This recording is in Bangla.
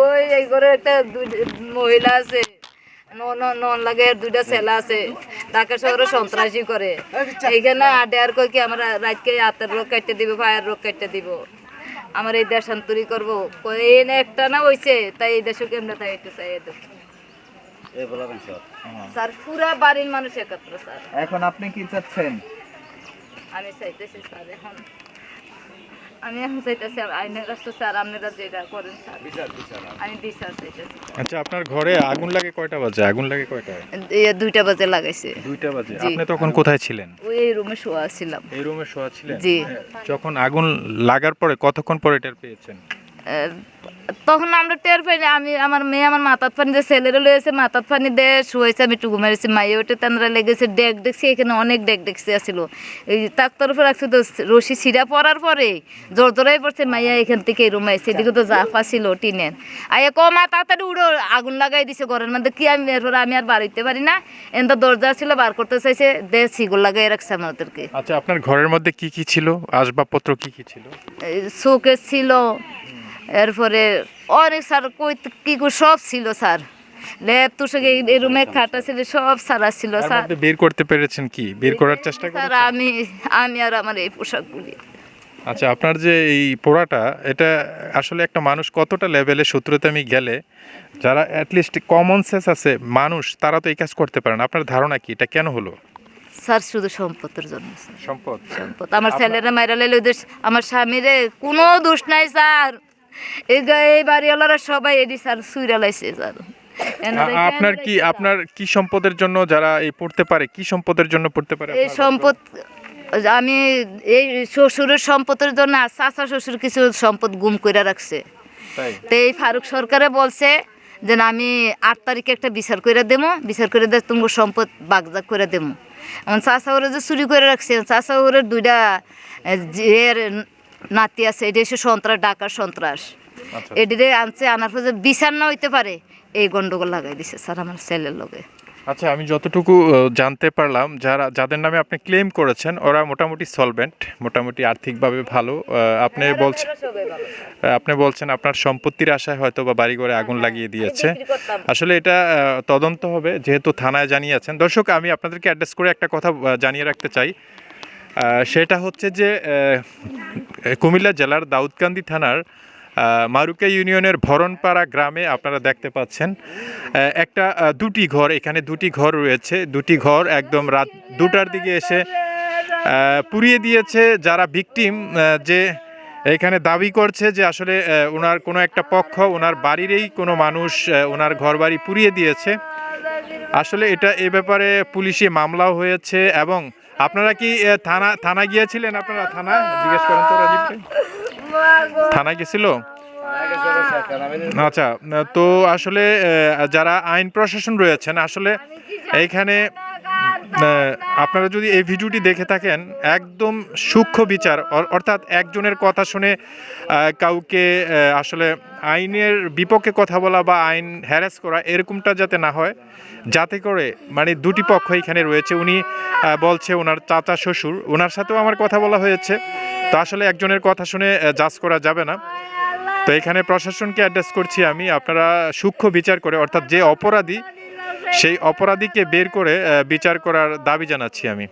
ওই এই ঘরে একটা দুই- মহিলা আছে। নন নন লাগে দুইটা ছেলে আছে। ঢাকা শহরে সন্ত্রাসী করে। এইখানে আডে আর কই কি আমরা রাতকে হাতের রোগ কাটতে দিব পায়ের রোগ কাটতে দিব। আমার এই দেশান্তরি করব। এই না একটা না হইছে তাই এই দেশে কেমনে তাই একটু চাই এই স্যার পুরা বাড়ির মানুষ একত্র স্যার। এখন আপনি কি চাচ্ছেন? আমি চাইতেছি স্যার এখন আমি এখন চাইতেছি আইনের রাস্তা স্যার আপনারা যেটা করেন স্যার। আমি বিচার চাইতেছি। আচ্ছা আপনার ঘরে আগুন লাগে কয়টা বাজে? আগুন লাগে কয়টা এই দুইটা বাজে লাগাইছে। দুইটা বাজে। আপনি তখন কোথায় ছিলেন? ওই এই রুমে শোয়া ছিলাম। এই রুমে শোয়া ছিলেন? জি। যখন আগুন লাগার পরে কতক্ষণ পরে টের পেয়েছেন? তখন আমরা টের পাইনি আমি আমার মেয়ে আমার মাথার পানি দিয়ে ছেলেরা লয়েছে মাথার পানি দিয়ে শুয়েছে আমি টুকু মেরেছি মাইয়ে ওঠে তান্দ্রা লেগেছে ডেক দেখছি এখানে অনেক ডেক দেখছি আসছিল এই তাক্তর উপর রাখছে তো রশি ছিঁড়া পড়ার পরে জোর জোরাই পড়ছে মাইয়া এখান থেকে এই রুমে এসে এদিকে তো জাফা ছিল টিনের। আইয়া ক মা তাড়াতাড়ি উড়ো আগুন লাগাই দিছে ঘরের মধ্যে কি আমি এরপর আমি আর বাড়িতে পারি না? এনটা দরজা ছিল বার করতে চাইছে দে সিগুল লাগাই রাখছে আমাদেরকে। আচ্ছা আপনার ঘরের মধ্যে কি কি ছিল? আসবাবপত্র কি কি ছিল? শোকেস ছিল এরপরে অনেক স্যার কই কি সব ছিল স্যার। ল্যাব তো সঙ্গে এই রুমে খাটা ছিল সব সারা ছিল স্যার। বের করতে পেরেছেন কি? বের করার চেষ্টা স্যার আমি আমি আর আমার এই পোশাকগুলি। আচ্ছা আপনার যে এই পোড়াটা এটা আসলে একটা মানুষ কতটা লেভেলে শত্রুতামি গেলে যারা অ্যাটলিস্ট কমন সেন্স আছে মানুষ তারা তো এই কাজ করতে পারে না। আপনার ধারণা কি? এটা কেন হলো? স্যার শুধু সম্পদের জন্য সম্পদ? সম্পদ। আমার ছেলেরা মাইরা লাইলে আমার স্বামীরে কোনো দোষ নাই স্যার। এই বাড়িওয়ালারা সবাই এডি স্যার সুইরা লাইছে স্যার। আপনার কি আপনার কি সম্পদের জন্য যারা এই পড়তে পারে কি সম্পদের জন্য পড়তে পারে এই সম্পদ আমি এই শ্বশুরের সম্পদের জন্য চাচা শ্বশুর কিছু সম্পদ গুম করে রাখছে। তো এই ফারুক সরকারে বলছে যে আমি আট তারিখে একটা বিচার করে দেবো বিচার করে দিয়ে তোমার সম্পদ বাগজাগ করে দেবো এমন চাচা ওরা যে চুরি করে রাখছে চাচা ওরের দুইটা এর নাতি আছে এটা এসে সন্ত্রাস ডাকার সন্ত্রাস। আচ্ছা। এটিরে আনছে আনার পর বিচার না হইতে পারে এই গন্ডগোল লাগাই দিছে স্যার আমার ছেলের লগে। আচ্ছা আমি যতটুকু জানতে পারলাম যারা যাদের নামে আপনি ক্লেম করেছেন ওরা মোটামুটি সলভেন্ট মোটামুটি আর্থিকভাবে ভালো। আপনি বলছেন আপনি বলছেন আপনার সম্পত্তির আশায় হয়তো বা বাড়িঘরে আগুন লাগিয়ে দিয়েছে। আসলে এটা তদন্ত হবে যেহেতু থানায় জানিয়েছেন। দর্শক আমি আপনাদেরকে অ্যাড্রেস করে একটা কথা জানিয়ে রাখতে চাই। সেটা হচ্ছে যে কুমিল্লা জেলার দাউদকান্দি থানার মারুকা ইউনিয়নের ভরণপাড়া গ্রামে আপনারা দেখতে পাচ্ছেন। একটা দুটি ঘর, এখানে দুটি ঘর রয়েছে। দুটি ঘর একদম রাত দুটার দিকে এসে পুড়িয়ে দিয়েছে। যারা ভিকটিম যে এখানে দাবি করছে যে আসলে ওনার কোনো একটা পক্ষ ওনার বাড়িরই কোনো মানুষ ওনার ঘর বাড়ি পুড়িয়ে দিয়েছে। আসলে এটা এ ব্যাপারে পুলিশে মামলাও হয়েছে এবং আপনারা কি থানা থানা গিয়েছিলেন আপনারা? থানা? জিজ্ঞেস করেন তো রাজীব ভাই? থানায় গেছিল? আচ্ছা তো আসলে যারা আইন প্রশাসন রয়েছেন, আসলে এইখানে আপনারা যদি এই ভিডিওটি দেখে থাকেন, একদম সূক্ষ্ম বিচার অর্থাৎ একজনের কথা শুনে কাউকে আসলে আইনের বিপক্ষে কথা বলা বা আইন হ্যারাস করা এরকমটা যাতে না হয়, যাতে করে মানে দুটি পক্ষ এখানে রয়েছে। উনি বলছে ওনার চাচা শ্বশুর, ওনার সাথেও আমার কথা বলা হয়েছে। তো আসলে একজনের কথা শুনে জাজ করা যাবে না। তো এখানে প্রশাসনকে অ্যাড্রেস করছি আমি। আপনারা সূক্ষ্ম বিচার করে, অর্থাৎ যে অপরাধী সেই অপরাধীকে বের করে বিচার করার দাবি জানাচ্ছি আমি।